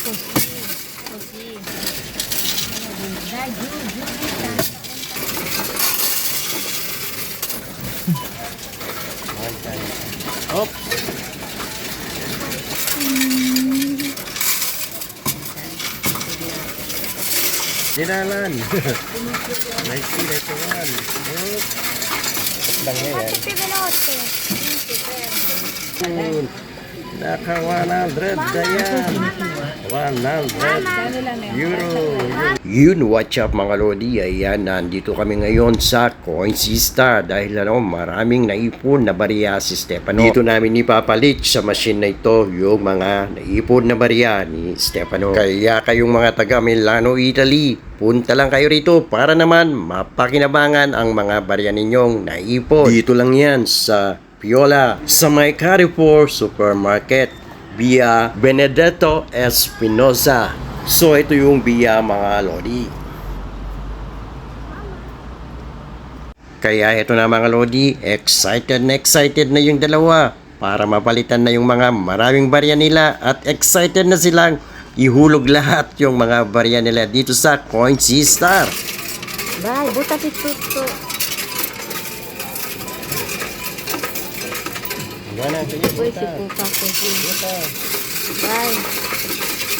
Kusi. Kusi. Daju. Hop. Dinalan. nice to meet you. Hop. Bang niya yan. Pati veloce. Naka 100 na yan. 100 euro. Yun, what's up mga Lodi? Ayan, nandito kami ngayon sa Coinsista dahil ano, maraming naipon na barya si Stefano. Dito namin ipapalit sa machine na ito yung mga naipon na barya ni Stefano. Kaya kayong mga taga Milano, Italy, punta lang kayo rito para naman mapakinabangan ang mga barya ninyong naipon. Dito lang yan sa Piola sa may Carrefour Supermarket via Benedetto Espinosa. So ito yung via mga lodi. Kaya ito na mga lodi, excited na excited na yung dalawa para mapalitan na yung mga maraming barya nila at excited na silang ihulog lahat yung mga barya nila dito sa Coin Star. Bye, buta pituto. Uy, si Pupa. Bye.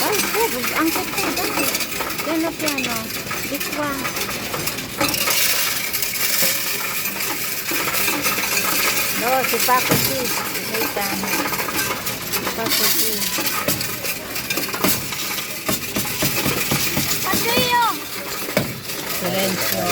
Bye, po. Angkat ko. Bye. Piano, piano. This one. No, si Paco si. Wait, ano. Paco si. Patuyo! Silencio.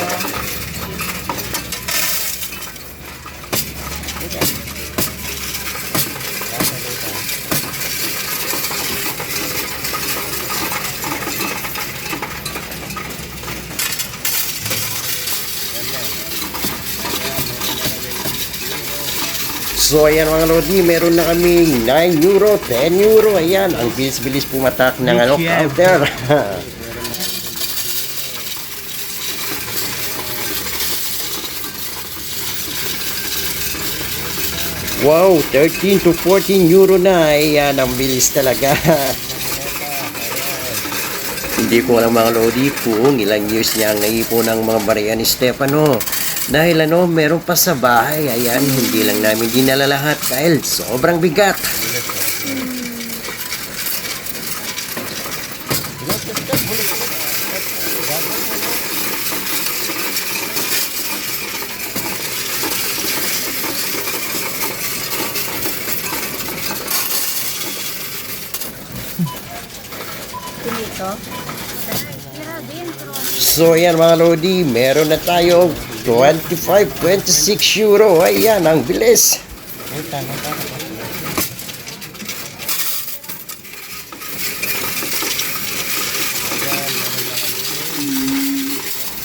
So ayan mga Lodi, meron na kaming 9 euro, 10 euro. Ayan, ang bilis-bilis pumatak ng ano, counter. wow, 13 to 14 euro na. Ayan, ang bilis talaga. Hindi ko alam mga Lodi kung ilang years niya ang naipon ng mga barya ni Stefano. Dahil ano, meron pa sa bahay. Ayan, hindi lang namin dinala lahat dahil sobrang bigat. Pinito. So ayan mga Lodi, meron na tayong 25, 26 euro. Ayan, ang bilis.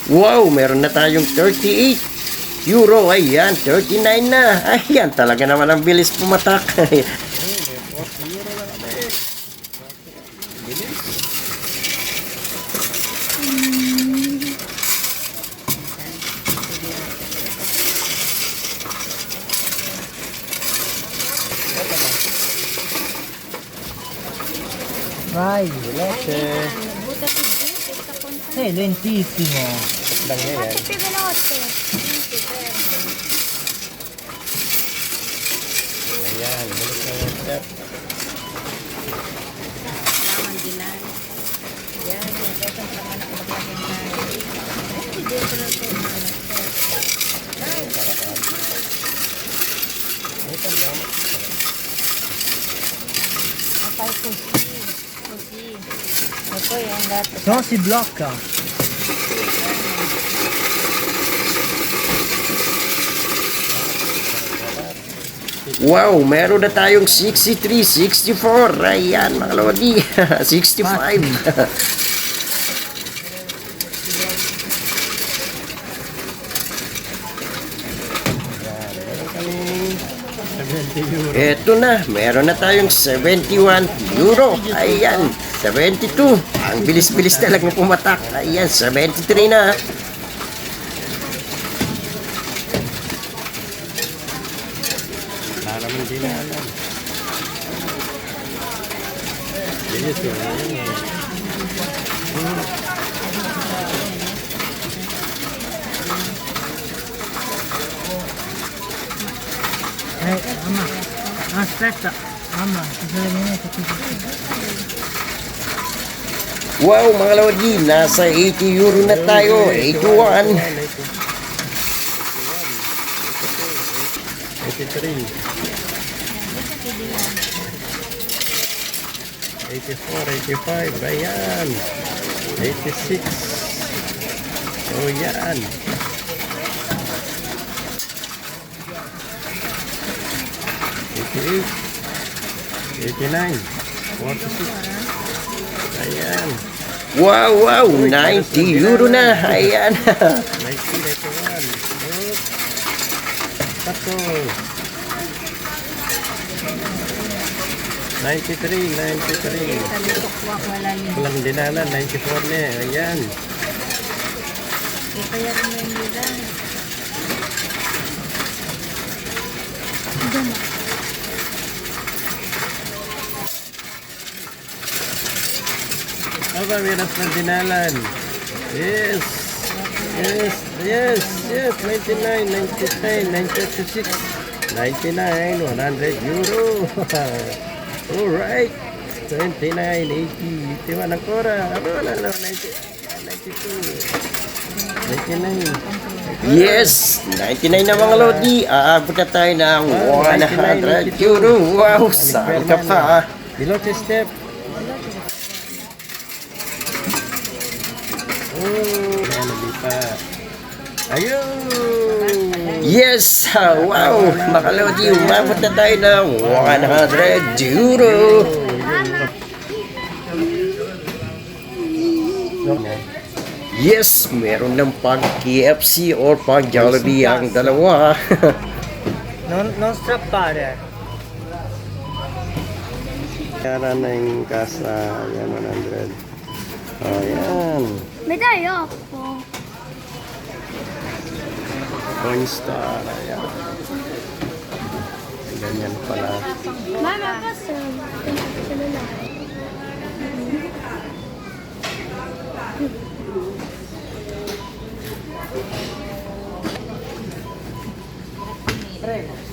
Wow, meron na tayong 38 euro. Ayan, 39 na. Ayan, talaga naman ang bilis pumatak. Pituto. Kapunta. Sei lentissimo. Niya yan. Pati veloce. Ayan, bilis na yung step. Kailangan dinan. Yan, yan. Ito ang naman ako maglagay na. Ay, dentro na ito. Apay kusi. Kusi. Ito yung dato. Se no si blocca. Wow, meron na tayong 63, 64. Ayan, mga lodi. 65. Eto na, meron na tayong 71 euro. Ayan, 72. Ang bilis-bilis talagang pumatak. Ayan, 73 na. Para hindi na alam. Yes, ayan. Hey, ama. Aspetta. Ama, sasalamin mo. Wow, mga lodi, nasa 80 euro na tayo. 81. 83. 84, 85, ayan. 86. Oh, yan. 88. 89. 46. Ayan. Wow, wow, 90 euro na. Ayan. 90, 91. Good. Tato. 93, 93. Walang dinalan, 94 na. Ayan. Kaya rin yung nila. Aba, miras ng dinalan. Yes. Yes, yes, yes. 99, 99, 936, 99, 100 euro. Alright. 29, 80, 81 ang kora. Ano, ano, ano, 90, 92. 99. Yes! 99 na mga lodi. Aabot na tayo ng 100 euro. Wow! Saan ka pa? Below step. Oh, ayan, nabipa. Ayun! Yes! Wow! Mga lodi, umabot na tayo ng 100 euro. Yes, meron ng pag KFC or pag Jollibee ang dalawa. Non, non strappare. Kaya na yung kasa, yan 100. Ayan. May tayo ako. Coinstar. Ayan. Ganyan pala. Mama, kasi. Tres.